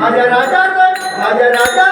राजा राजा राजा राजा